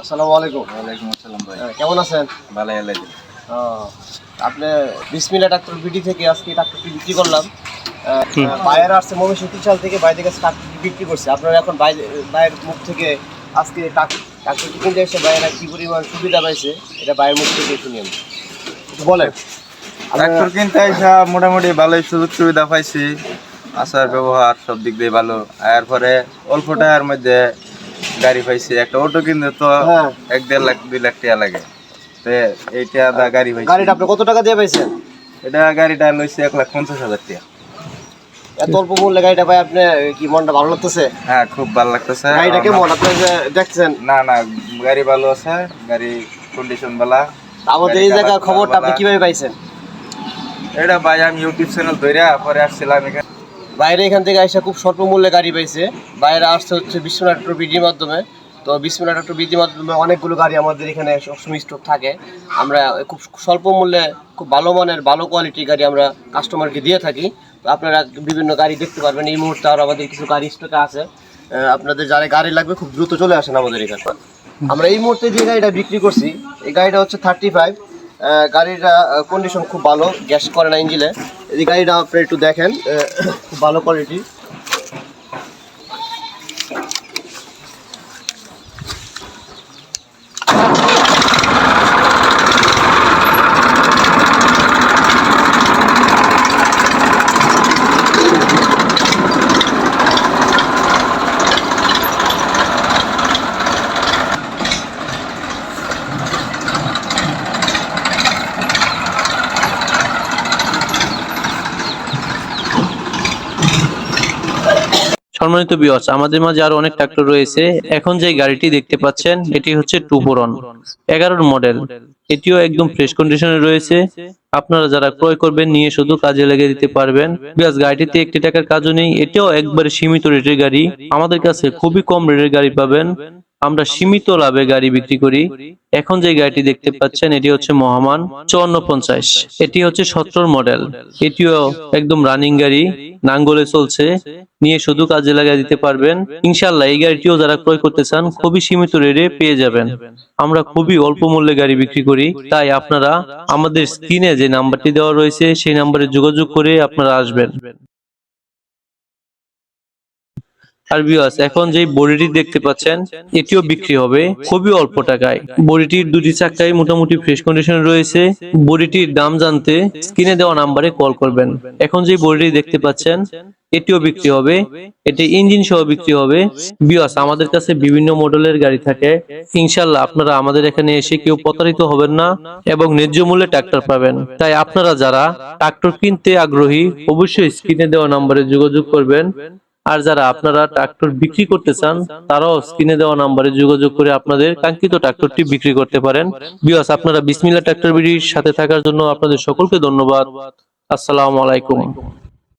আসসালামু আলাইকুম। ওয়ালাইকুম আসসালাম ভাই। হ্যাঁ, কেমন আছেন? ভালো আপনি বিসমিল্লা ডাক্তার বিডি থেকে আজকে ট্রাক্টরটি বিক্রি করলাম। বায়ের আসছে তিনশাল থেকে বাইরের কাছে ট্রাক্টরটি বিক্রি করছে। আপনারা এখন বাইরে বাইরের মুখ থেকে আজকে ট্রাক্টরটি কিনতে এসে কি পরিমাণ সুবিধা পাইছে এটা বাইরের মুখ থেকে শুনি আমি বলেন। ট্রাক্টর কিনতে আইসা মোটামুটি ভালোই সুযোগ সুবিধা পাইছি। আসার ব্যবহার সব দিক দিয়ে ভালো। এরপরে অল্প টাকার মধ্যে গাড়ি পাইছি। একটা অটো কিনতে তো হ্যাঁ। এক দেড় লাখ দুই লাখ টাকা লাগে। তো এইটা দা গাড়ি পাইছি। গাড়িটা আপনি কত টাকা দিয়ে পাইছেন? এটা গাড়িটা লইছে এক লাখ পঞ্চাশ হাজার টাকা। এত অল্প মূল্যে গাড়িটা পাই আপনি কি মনটা ভালো লাগতেছে? হ্যাঁ খুব ভালো লাগতেছে। গাড়িটা কেমন? আপনি যে দেখছেন না না গাড়ি ভালো আছে গাড়ি কন্ডিশন ভালো। আমাদের এই জায়গার খবরটা আপনি কীভাবে পাইছেন? এটা ভাই আমি ইউটিউব চ্যানেল ধরে পরে আসছিলাম এখানে। বাইরে এখান থেকে এসে খুব স্বল্প মূল্যে গাড়ি পাইছে। বাইরে আসতে হচ্ছে বিশ্বনাথ বিডির মাধ্যমে। তো বিশ্বনাথ বিডির মাধ্যমে অনেকগুলো গাড়ি আমাদের এখানে সবসময় স্টক থাকে। আমরা খুব স্বল্প মূল্যে খুব ভালো মানের, ভালো কোয়ালিটির গাড়ি আমরা কাস্টমারকে দিয়ে থাকি। তো আপনারা বিভিন্ন গাড়ি দেখতে পারবেন। এই মুহূর্তে আর আমাদের কিছু গাড়ি স্টকে আছে। আপনাদের যারা গাড়ি লাগবে খুব দ্রুত চলে আসেন আমাদের এখানে। আমরা এই মুহূর্তে যে গাড়িটা বিক্রি করছি, এই গাড়িটা হচ্ছে থার্টি ফাইভ গাড়িটা কন্ডিশন খুব ভালো। গ্যাস করে না ইঞ্জিনে এই গাড়িটা আপনি একটু দেখেন। খুব ভালো কোয়ালিটি সম্মানিত বিয়স আমাদের মাঝে আরও অনেক ট্রাক্টর রয়েছে। এখন যে গাড়িটি দেখতে পাচ্ছেন, এটি হচ্ছে টুপরন এগারোর মডেল এটিও একদম ফ্রেশ কন্ডিশনে রয়েছে। আপনারা যারা ক্রয় করবেন, নিয়ে শুধু কাজে লেগে দিতে পারবেন। গাড়িটিতে একটি টাকার কাজও নেই। এটিও একবারে সীমিত রেটের গাড়ি। আমাদের কাছে খুবই কম রেটের গাড়ি পাবেন। আমরা সীমিত লাভে গাড়ি বিক্রি করি। এখন যে গাড়িটি দেখতে পাচ্ছেন, এটি হচ্ছে মহামান চুয়ান্ন পঞ্চাশ। এটি হচ্ছে সতেরোর মডেল এটিও একদম রানিং গাড়ি। নাঙ্গলে চলছে, নিয়ে শুধু কাজে লাগিয়ে দিতে পারবেন। ইনশাল্লাহ এই গাড়িটিও যারা ক্রয় করতে চান, খুবই সীমিত রেটে পেয়ে যাবেন। আমরা খুবই অল্প মূল্যে গাড়ি বিক্রি করি। তাই আপনারা আমাদের স্ক্রিনে যে নাম্বারটি দেওয়া রয়েছে, সেই নাম্বারে যোগাযোগ করে আপনারা আসবেন। আর বিয়াস এখন যে বডিটি দেখতে পাচ্ছেন, এটিও বিক্রি হবে খুবই অল্প টাকায়। বডিটির দুটি চাকাই মোটামুটি ফ্রেশ কন্ডিশনে রয়েছে। বডিটির দাম জানতে স্ক্রিনে দেওয়া নাম্বারে কল করবেন। এখন যে বডিটি দেখতে পাচ্ছেন, এটিও বিক্রি হবে। এটি ইঞ্জিন সহ বিক্রি হবে। বিয়াস আমাদের কাছে বিভিন্ন মডেলের গাড়ি থাকে। ইনশাল্লাহ আপনারা আমাদের এখানে এসে কেউ প্রতারিত হবেন না এবং ন্যায্য মূল্যে ট্রাক্টর পাবেন। তাই আপনারা যারা ট্রাক্টর কিনতে আগ্রহী, অবশ্যই স্ক্রিনে দেওয়া নাম্বারে যোগাযোগ করবেন। আর যারা আপনারা ট্রাক্টর বিক্রি করতে চান, তারাও স্ক্রিনে দেওয়া নাম্বারে যোগাযোগ করে আপনাদের কাঙ্ক্ষিত ট্রাক্টরটি বিক্রি করতে পারেন। বিয়াস আপনারা বিসমিল্লা ট্রাক্টর বিডির সাথে থাকার জন্য আপনাদের সকলকে ধন্যবাদ। আসসালামু আলাইকুম।